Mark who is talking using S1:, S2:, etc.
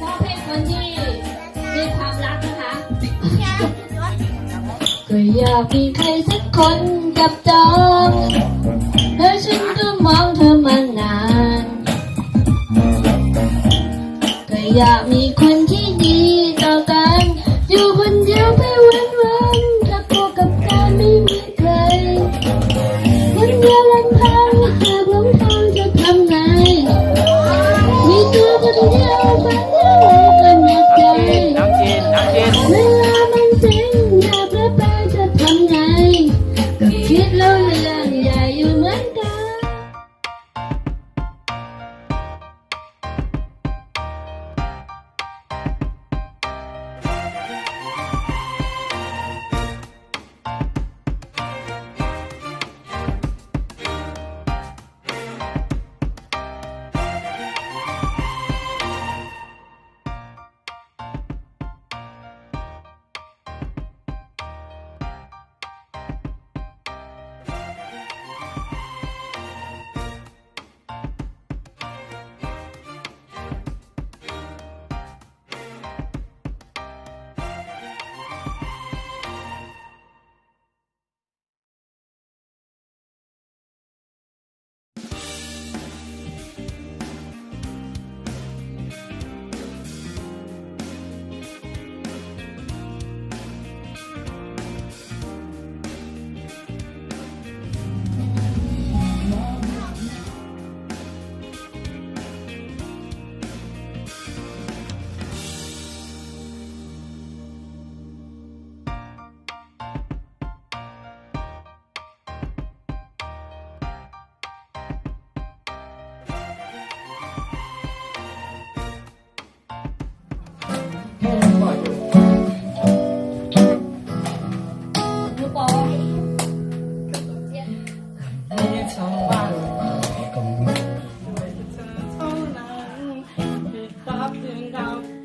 S1: ชอบให้คนที่มีความรักนะคะ ก็อยากมีใครสักคนกับจอง น้ำจินน้ำจิ
S2: นน้ำ
S1: จิน
S3: Thank you.